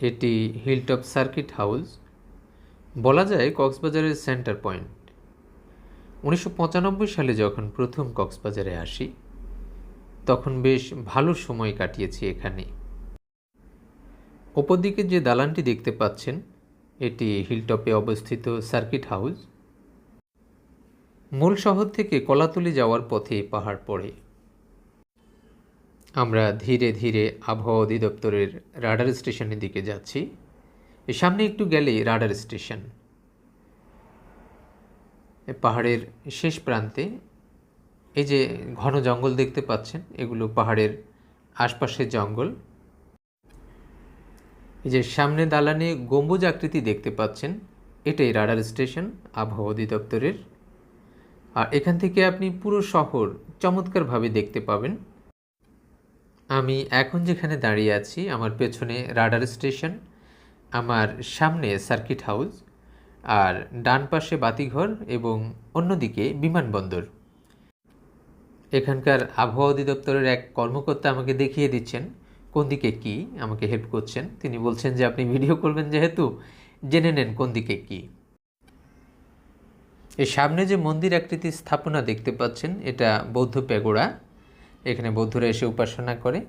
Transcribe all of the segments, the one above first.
এটি hilltop circuit house বলা যায় কক্সবাজারের সেন্টার পয়েন্ট উনিশশো পঁচানব্বই সালে যখন প্রথম কক্সবাজারে আসি, তখন বেশ ভালো সময় কাটিয়েছি এখানে। দিকে যে দালানটি দেখতে পাচ্ছেন, এটি হিলটপে অবস্থিত সার্কিট হাউস মূল শহর থেকে কলাতলি যাওয়ার পথে পাহাড় পড়ে। আমরা ধীরে ধীরে আবহাওয়া অধিদপ্তরের রাডার স্টেশনের দিকে যাচ্ছি। সামনে একটু গেলেই রাডার স্টেশন। পাহাড়ের শেষ প্রান্তে এই যে ঘন জঙ্গল দেখতে পাচ্ছেন, এগুলো পাহাড়ের আশপাশের জঙ্গল। এই যে সামনে দালানে গম্বুজ আকৃতি দেখতে পাচ্ছেন, এটাই রাডার স্টেশন আবহাওয়া অধিদপ্তরের। আর এখান থেকে আপনি পুরো শহর চমৎকারভাবে দেখতে পাবেন। আমি এখন যেখানে দাঁড়িয়ে আছি, আমার পেছনে রাডার স্টেশন, আমার সামনে সার্কিট হাউস, আর ডান পাশে বাতিঘর এবং অন্যদিকে বিমানবন্দর। এখানকার আবহাওয়া অধিদপ্তরের এক কর্মকর্তা আমাকে দেখিয়ে দিচ্ছেন, কোন দিকে কি আমাকে হেল্প করছেন। তিনি বলছেন যে, আপনি ভিডিও করবেন যেহেতু, জেনে নেন কোন দিকে কি। এই সামনে যে মন্দির আকৃতির স্থাপনা দেখতে পাচ্ছেন, এটা বৌদ্ধ পেগোড়া। এখানে বৌদ্ধরা এসে উপাসনা করে।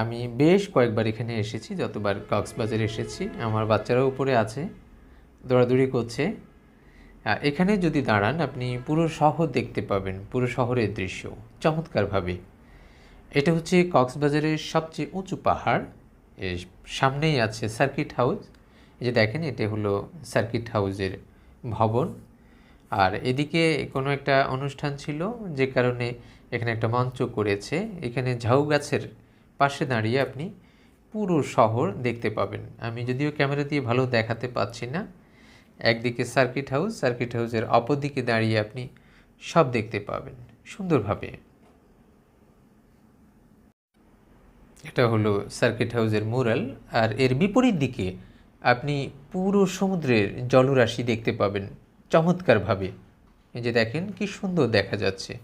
আমি বেশ কয়েকবার এখানে এসেছি, যতবার কক্সবাজারে এসেছি। আমার বাচ্চারাও উপরে আছে, দৌড়াদৌড়ি করছে। এখানে যদি দাঁড়ান, আপনি পুরো শহর দেখতে পাবেন, পুরো শহরের দৃশ্য, চমৎকারভাবে। এটা হচ্ছে কক্সবাজারের সবচেয়ে উঁচু পাহাড়। এর সামনেই আছে সার্কিট হাউস। এই যে দেখেন, এটা হলো সার্কিট হাউসের ভবন। আর এদিকে কোনো একটা অনুষ্ঠান ছিল যে কারণে এখানে একটা মঞ্চ করেছে। এখানে ঝাউ গাছের পাশে দাঁড়িয়ে আপনি পুরো শহর দেখতে পাবেন। আমি যদিও ক্যামেরা দিয়ে ভালো দেখাতে পাচ্ছি না। একদিকে সার্কিট হাউস, সার্কিট হাউসের অপর দিকে দাঁড়িয়ে আপনি সব দেখতে পাবেন সুন্দরভাবে। এটা হলো সার্কিট হাউসের মোরাল আর এর বিপরীত দিকে আপনি পুরো সমুদ্রের জলরাশি দেখতে পাবেন। চমৎকারভাবে। এই যে দেখেন কি সুন্দর দেখা যাচ্ছে।